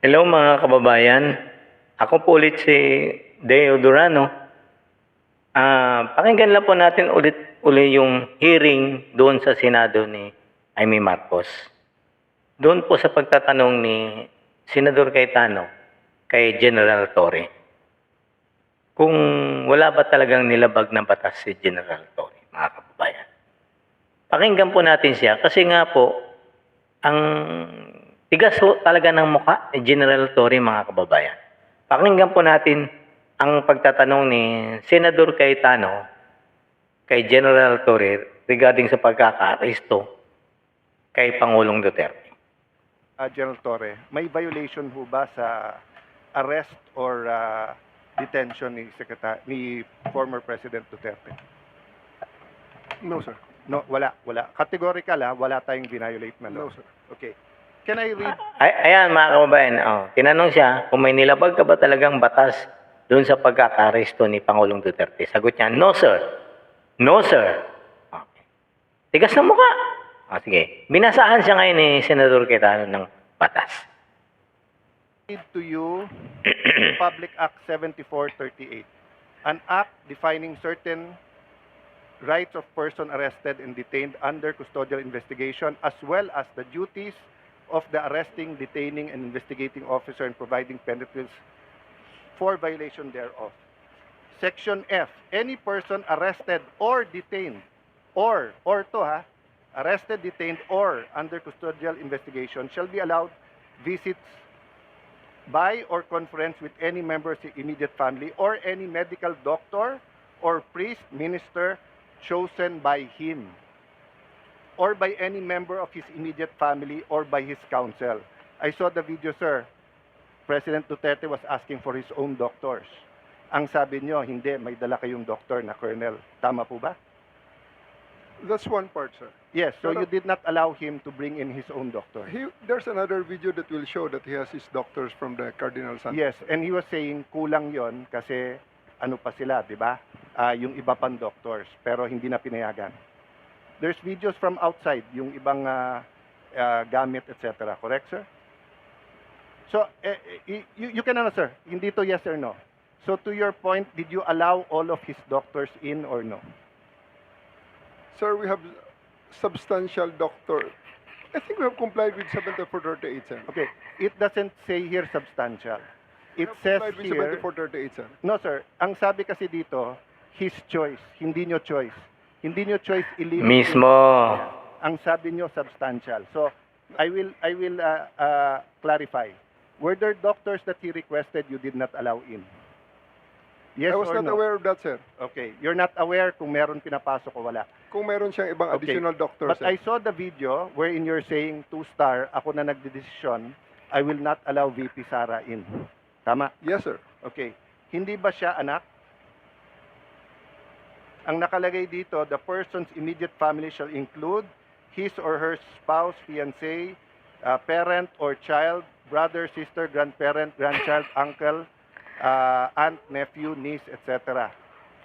Hello mga kababayan. Ako po ulit si Deo Durano. Ah, pakinggan lang po natin ulit uli yung hearing doon sa Senado ni Amy Marcos. Doon po sa pagtatanong ni Senador Cayetano kay General Torre. Kung wala ba talagang nilabag ng batas si General Torre, mga kababayan. Pakinggan po natin siya kasi nga po ang tigas ho talaga ng mukha ni General Torre mga kababayan. Pakinggan po natin ang pagtatanong ni Senador Cayetano kay General Torre regarding sa pagkaka-aresto kay Pangulong Duterte. uh, General Torre, may violation ho ba sa arrest or uh, detention ni Secretary ni former President Duterte? No, sir. No, wala, wala. Categorical ha, wala tayong violate na law. No, sir. Okay. Can I read? Ay, ayan mga kababayan, oh, tinanong siya kung may nilabag ka ba talagang batas doon sa pagkaka-aresto ni Pangulong Duterte. Sagot niya, no sir. No sir. Okay. Tigas ng mukha. Ah, sige. Binasaan siya ngayon ni Senador Cayetano ng batas. read to you Public Act 7438, an act defining certain rights of person arrested and detained under custodial investigation as well as the duties of the arresting, detaining, and investigating officer and providing penalties for violation thereof. Section F, any person arrested or detained or, or to ha, arrested, detained, or under custodial investigation shall be allowed visits by or conference with any member of his immediate family or any medical doctor or priest, minister chosen by him or by any member of his immediate family or by his counsel. I saw the video, sir. President Duterte was asking for his own doctors. Ang sabi nyo, hindi, may dala kayong doktor na colonel. Tama po ba? That's one part, sir. Yes, so Pero- you did not allow him to bring in his own doctor. He, there's another video that will show that he has his doctors from the Cardinal Santos. Yes, and he was saying kulang yon kasi ano pa sila, di ba? Ah, yung iba pang doctors, pero hindi na pinayagan. There's videos from outside, yung ibang ah, ah, gamit, etc. Correct, sir? So, eh, eh, you, you can answer, hindi to yes or no. So, to your point, did you allow all of his doctors in or no? Sir, we have substantial doctor. I think we have complied with 7438, sir. Okay, it doesn't say here substantial. It says complied with here... 7438, sir. No, sir. Ang sabi kasi dito, his choice, hindi nyo choice. Hindi nyo choice illimit. Mismo. Ang sabi nyo substantial. So, I will I will uh, uh, clarify. Were there doctors that he requested you did not allow in? Yes I was or not no? aware of that, sir. Okay. You're not aware kung meron pinapasok o wala. Kung meron siyang ibang Okay. additional doctors, But sir. I saw the video wherein you're saying two-star, ako na nagdedesisyon, I will not allow VP Sara in. Tama? Yes, sir. Okay. Hindi ba siya anak? Ang nakalagay dito, the person's immediate family shall include his or her spouse, fiancé, uh, parent or child, brother, sister, grandparent, grandchild, uncle, uh, aunt, nephew, niece, etc.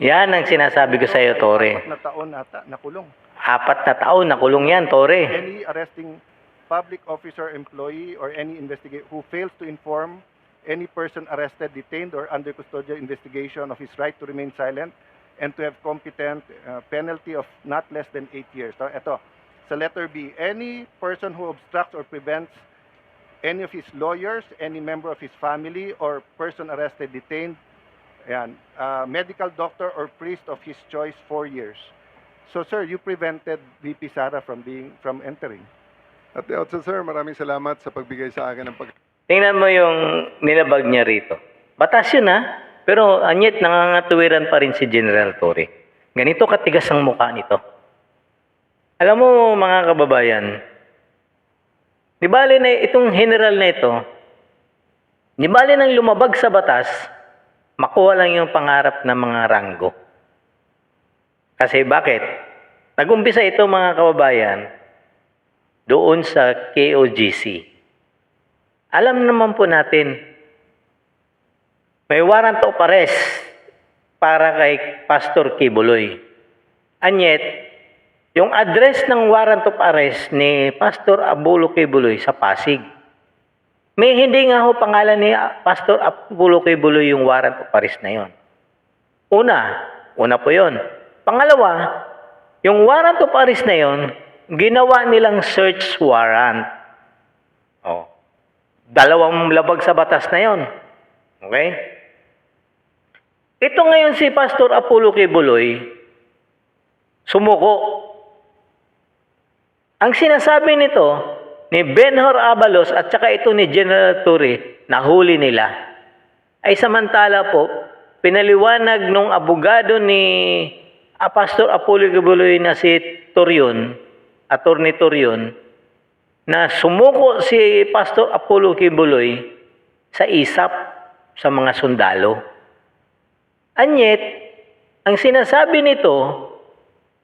Yan ang sinasabi ko sa iyo, Torre. Apat na taon ata, nakulong. Apat na taon, nakulong yan, Torre. Any arresting public officer, employee, or any investigator who fails to inform any person arrested, detained, or under custodial investigation of his right to remain silent and to have competent uh, penalty of not less than eight years. So, ito, sa letter B, any person who obstructs or prevents any of his lawyers, any member of his family, or person arrested, detained, ayan, uh, medical doctor or priest of his choice, four years. So, sir, you prevented VP Sara from being from entering. At the outset, sir, maraming salamat sa pagbigay sa akin ng pag... Tingnan mo yung nilabag niya rito. Batas yun ha. Pero anyet nangangatuwiran pa rin si General Torre. Ganito katigas ang mukha nito. Alam mo mga kababayan, di bali na itong general na ito, di bali nang lumabag sa batas, makuha lang yung pangarap ng mga ranggo. Kasi bakit? Nagumpisa ito mga kababayan doon sa KOGC. Alam naman po natin, may warrant of arrest para kay Pastor Kibuloy. And yet, yung address ng warrant of arrest ni Pastor Abulo Kibuloy sa Pasig. May hindi nga ho pangalan ni Pastor Apollo Kibuloy yung warrant of arrest na yon. Una, una po yon. Pangalawa, yung warrant of arrest na yon, ginawa nilang search warrant. Oh. Dalawang labag sa batas na yon. Okay? Ito ngayon si Pastor Apollo Kibuloy, sumuko. Ang sinasabi nito ni Benhor Abalos at saka ito ni General Torre, nahuli nila. Ay samantala po, pinaliwanag nung abogado ni ah, Pastor Apollo Kibuloy na si Torion, Attorney Torion, na sumuko si Pastor Apollo Kibuloy sa isap sa mga sundalo. Anyet, ang sinasabi nito,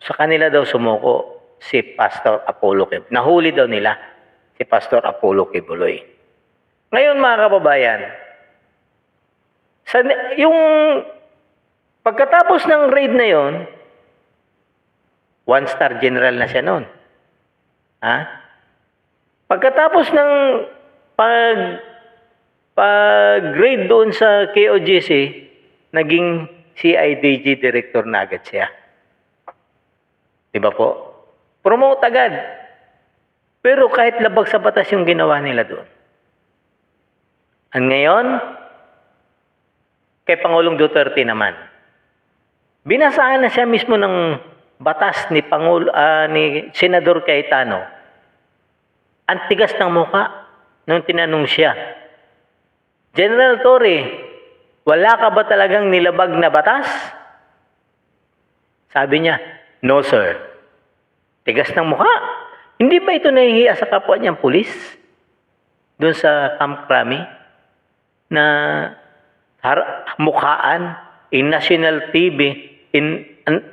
sa kanila daw sumuko si Pastor Apollo Kibuloy. Nahuli daw nila si Pastor Apollo Kibuloy. Ngayon mga kababayan, sa, yung pagkatapos ng raid na yon, one star general na siya noon. Ha? Pagkatapos ng pag pag-grade doon sa KOGC, naging CIDG director na agad siya. Di ba po? Promote agad. Pero kahit labag sa batas yung ginawa nila doon. Ang ngayon, kay Pangulong Duterte naman, binasaan na siya mismo ng batas ni Pangul ah, ni Senador Cayetano. Ang tigas ng muka nung tinanong siya. General Torre, wala ka ba talagang nilabag na batas? Sabi niya, no sir. Tigas ng mukha. Hindi ba ito nahihiya sa kapwa niyang pulis? Doon sa Camp Crami? Na har- mukhaan in national TV in an-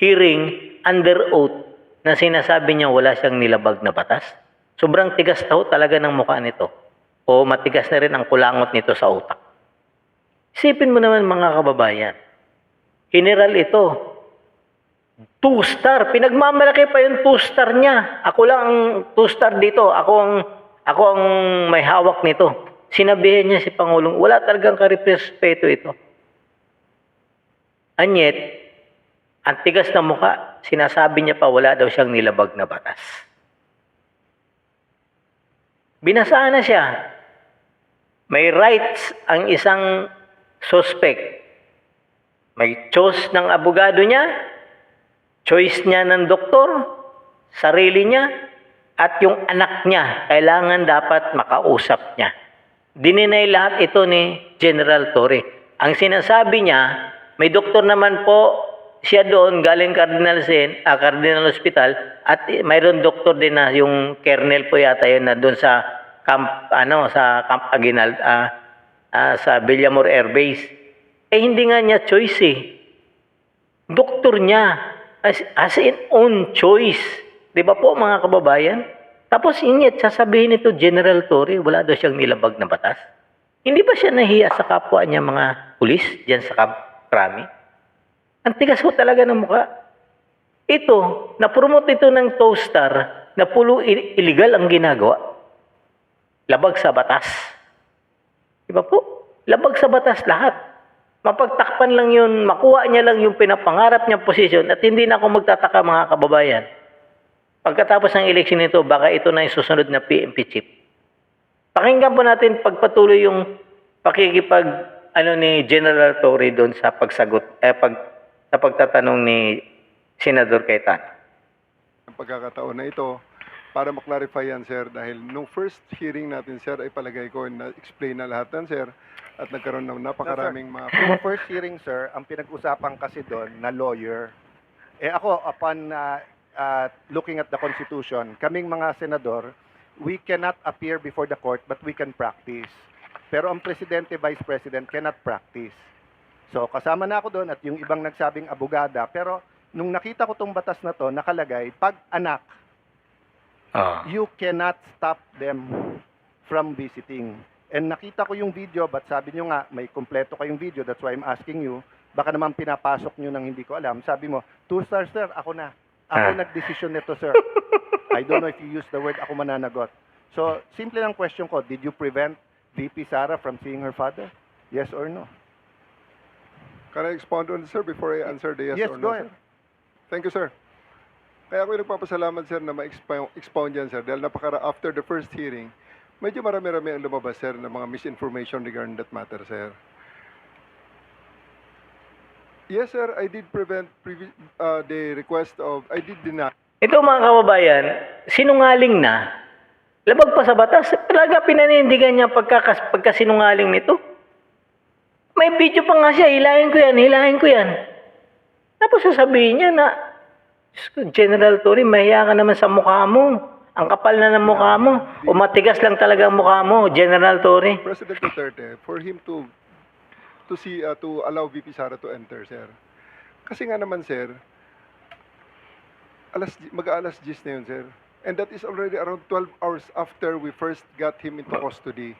hearing under oath na sinasabi niya wala siyang nilabag na batas? Sobrang tigas daw talaga ng mukha nito. O matigas na rin ang kulangot nito sa utak. Isipin mo naman mga kababayan. General ito, Two star. Pinagmamalaki pa yung two star niya. Ako lang ang two star dito. Ako ang, ako ang may hawak nito. Sinabihan niya si Pangulong, wala talagang karespeto ito. Anyet, ang tigas na muka, sinasabi niya pa wala daw siyang nilabag na batas. Binasaan na siya. May rights ang isang suspect. May choice ng abogado niya, choice niya ng doktor, sarili niya, at yung anak niya, kailangan dapat makausap niya. Dininay lahat ito ni General Torre. Ang sinasabi niya, may doktor naman po siya doon galing Cardinal Sen, ah, Cardinal Hospital at mayroon doktor din na yung kernel po yata yun na doon sa camp ano sa Camp Aguinaldo ah, ah, sa Villamor Air Base. Eh hindi nga niya choice eh doktor niya as, as in own choice. Di ba po mga kababayan? Tapos inyet, sasabihin nito General Torre, wala daw siyang nilabag na batas. Hindi ba siya nahiya sa kapwa niya mga pulis diyan sa Camp Crami? Ang tigas ho talaga ng mukha. Ito, na-promote ito ng toaster na pulo illegal ang ginagawa. Labag sa batas. Di ba po? Labag sa batas lahat. Mapagtakpan lang yun, makuha niya lang yung pinapangarap niyang posisyon at hindi na ako magtataka mga kababayan. Pagkatapos ng eleksyon nito, baka ito na yung susunod na PMP chief. Pakinggan po natin pagpatuloy yung pakikipag ano ni General Torre doon sa pagsagot eh pag sa pagtatanong ni Senador Cayetano. Ang pagkakataon na ito para maklarify yan, sir, dahil nung first hearing natin, sir, ay palagay ko na-explain na lahat yan, sir, at nagkaroon ng napakaraming mga... Yung first hearing, sir, ang pinag-usapan kasi doon na lawyer, eh ako, upon uh, uh, looking at the Constitution, kaming mga senador, we cannot appear before the court but we can practice. Pero ang presidente, vice president cannot practice. So kasama na ako doon at yung ibang nagsabing abogada, pero nung nakita ko tong batas na to, nakalagay, pag anak, Ah. you cannot stop them from visiting. And nakita ko yung video, but sabi nyo nga, may kompleto kayong video, that's why I'm asking you, baka naman pinapasok nyo nang hindi ko alam. Sabi mo, two stars sir, ako na. Ako Ah. nagdesisyon nito sir. I don't know if you use the word ako mananagot. So, simple lang question ko, did you prevent VP Sara from seeing her father? Yes or no? Can I expound on this, sir, before I answer the yes, Yes, or go no, ahead. sir? Thank you, sir. Kaya ako yung nagpapasalamat, sir, na ma-expound expound yan, sir. Dahil napakara, after the first hearing, medyo marami-rami ang lumabas, sir, ng mga misinformation regarding that matter, sir. Yes, sir, I did prevent uh, the request of, I did deny. Ito mga kababayan, sinungaling na. Labag pa sa batas. Talaga pinanindigan niya pagkakas, pagkasinungaling nito. May video pa nga siya, hilahin ko yan, hilahin ko yan. Tapos sasabihin niya na, "Diyos ko, General Torre, mahiya ka naman sa mukha mo. Ang kapal na ng mukha mo. O matigas lang talaga ang mukha mo, General Torre. President Duterte for him to to see uh, to allow VP Sara to enter, sir. Kasi nga naman, sir, alas mag-aalas 10 na yun, sir. And that is already around 12 hours after we first got him into custody.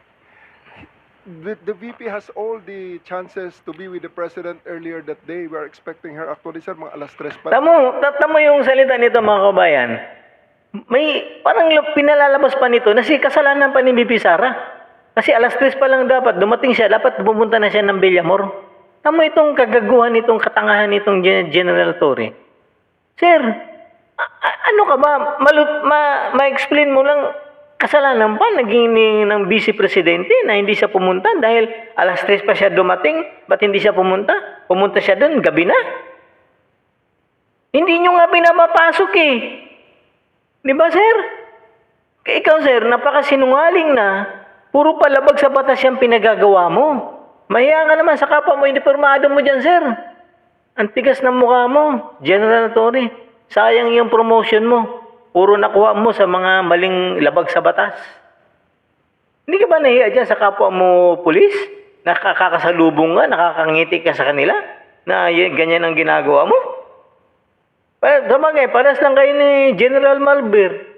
The, the VP has all the chances to be with the president earlier that day. We are expecting her actually, sir, mga alas 3 pa. Tamo, tamo yung salita nito mga kabayan. May parang pinalalabas pa nito na si kasalanan pa ni BP Sara. Kasi alas 3 pa lang dapat dumating siya, dapat pumunta na siya ng Villamor. Tamo itong kagaguhan nitong katangahan nitong Gen- General Torre. Sir, ano ka ba? Malut, ma, ma-explain mo lang kasalanan pa naging ng vice presidente na hindi siya pumunta dahil alas 3 pa siya dumating. Ba't hindi siya pumunta? Pumunta siya doon, gabi na. Hindi nyo nga pinapapasok eh. Di ba, sir? Ikaw, sir, napakasinungaling na. Puro palabag sa batas yung pinagagawa mo. Mahiya ka naman sa kapwa mo, inipirmado mo dyan, sir. Ang tigas ng mukha mo, General Torre. Sayang yung promotion mo. Puro nakuha mo sa mga maling labag sa batas. Hindi ka ba nahiya dyan sa kapwa mo, pulis? Nakakakasalubong ka, nakakangiti ka sa kanila? Na y- ganyan ang ginagawa mo? Pa, sabagay, paras lang kayo ni General Malver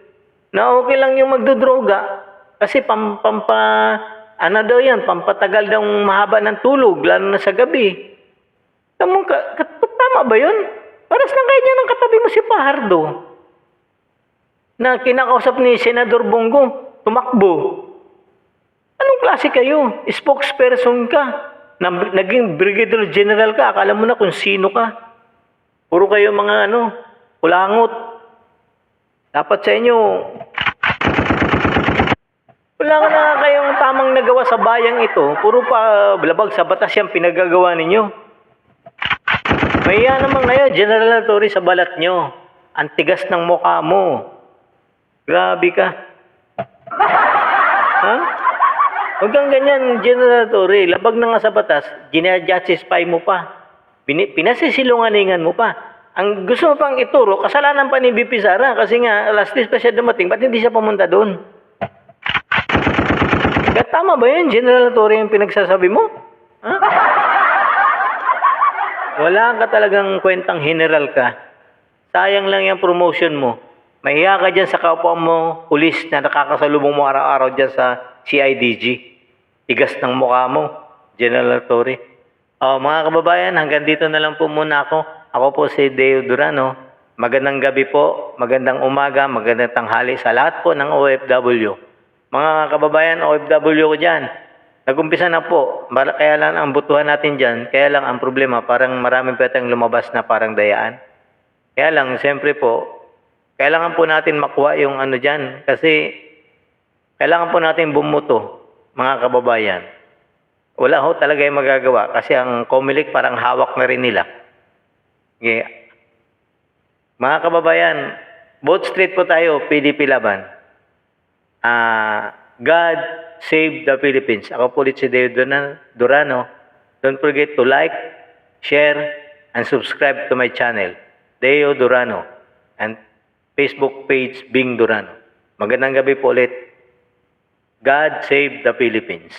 na okay lang yung magdodroga kasi pam, pampa, ano daw yan, pampatagal daw mahaba ng tulog, lalo na sa gabi. Tama, ka, tama ba yun? Paras lang kayo niya ng katabi mo si Pahardo na kinakausap ni Senador Bongo, tumakbo. Anong klase kayo? Spokesperson ka. Na, naging Brigadier General ka. Akala mo na kung sino ka. Puro kayo mga ano, kulangot. Dapat sa inyo, wala ka na kayong tamang nagawa sa bayang ito. Puro pa labag sa batas yung pinagagawa ninyo. Mahiya naman kayo, General Torre, sa balat nyo. Ang tigas ng mukha mo. Grabe ka. Ha? Huwag kang ganyan, General Torre. Labag na nga sa batas, ginajustify mo pa. Pini- pinasisilunganingan mo pa. Ang gusto mo pang ituro, kasalanan pa ni BP Sara kasi nga alas 10 pa siya dumating, ba't hindi siya pumunta doon? Tama ba yun, General Torre, yung pinagsasabi mo? Ha? Wala ka talagang kwentang general ka. Sayang lang yung promotion mo. Mahiya ka dyan sa kapwa mo, pulis na nakakasalubong mo araw-araw dyan sa CIDG. Tigas ng mukha mo, General Torre. Oh, mga kababayan, hanggang dito na lang po muna ako. Ako po si Deo Durano. Magandang gabi po, magandang umaga, magandang tanghali sa lahat po ng OFW. Mga kababayan, OFW ko dyan, nagumpisa na po. Kaya lang ang butuhan natin dyan, kaya lang ang problema, parang maraming petang lumabas na parang dayaan. Kaya lang, siyempre po, kailangan po natin makuha yung ano dyan. Kasi, kailangan po natin bumuto, mga kababayan. Wala ho talaga yung magagawa kasi ang Comelec parang hawak na rin nila. Okay. Mga kababayan, both straight po tayo, PDP laban. Ah, God save the Philippines. Ako po ulit si Duran- Durano. Don't forget to like, share, and subscribe to my channel, Deo Durano, and Facebook page Bing Durano. Magandang gabi po ulit. God save the Philippines.